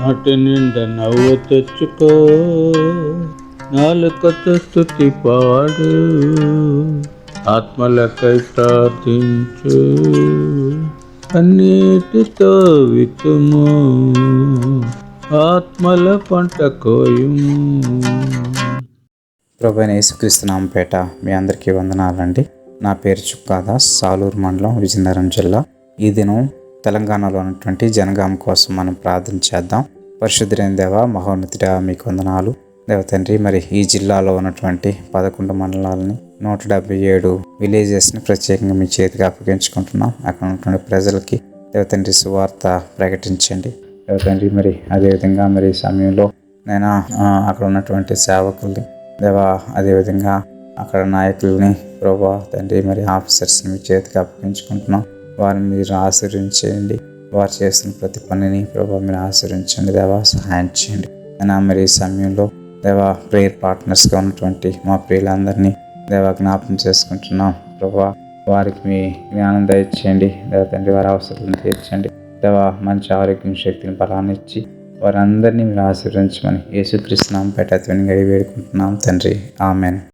నాటి నిండా నవ్వు తెచ్చుకో. నాలుకతో స్థుతి పాడు. ఆత్మలకై ప్రార్థించు. అన్నిటితో వితుము ఆత్మల పంట కోయుము. ప్రభు యేసుక్రీస్తునాంపేట మీ అందరికీ వందనాలండి. నా పేరు చుక్కాదాస్ సాలూరు మండలం విజయనగరం జిల్లా. ఈ దినం తెలంగాణలో ఉన్నటువంటి జనగాం కోసం మనం ప్రార్థన చేద్దాం. పరిశుద్ధులైన దేవ మహోన్నతుడ మీకు వందనాలు. దేవ తండ్రి మరి ఈ జిల్లాలో ఉన్నటువంటి పదకొండు మండలాలని నూట డెబ్బై ఏడు విలేజెస్ని ప్రత్యేకంగా మీ చేతికి అప్పగించుకుంటున్నాం. అక్కడ ఉన్నటువంటి ప్రజలకి దేవతండ్రి సువార్త ప్రకటించండి. దేవతండ్రి మరి అదేవిధంగా మరి సమయంలో నేను అక్కడ ఉన్నటువంటి సేవకుల్ని దేవా అదేవిధంగా అక్కడ నాయకుల్ని ప్రభా తండ్రి మరి ఆఫీసర్స్ని మీ చేతికి అప్పగించుకుంటున్నాం. వారిని మీరు ఆశీర్వించేయండి వారు చేస్తున్న ప్రతి పనిని ప్రభావ మీరు ఆశీర్వించండి దేవా సహాయం చేయండి. అయినా మరి ఈ సమయంలో దేవా ప్రేయర్ పార్ట్నర్స్గా ఉన్నటువంటి మా ప్రియులందరినీ దేవా జ్ఞాపకం చేసుకుంటున్నాం. ప్రభా వారికి మీ జ్ఞానం దయచేయండి. దేవ తండ్రి వారి అవసరాలను తీర్చండి. దేవా మంచి ఆరోగ్యం శక్తిని బలాన్ని ఇచ్చి వారందరినీ మీరు ఆశీర్వించమని యేసుకృష్ణ నామం పేట గడి వేడుకుంటున్నాం. తండ్రి ఆమెను.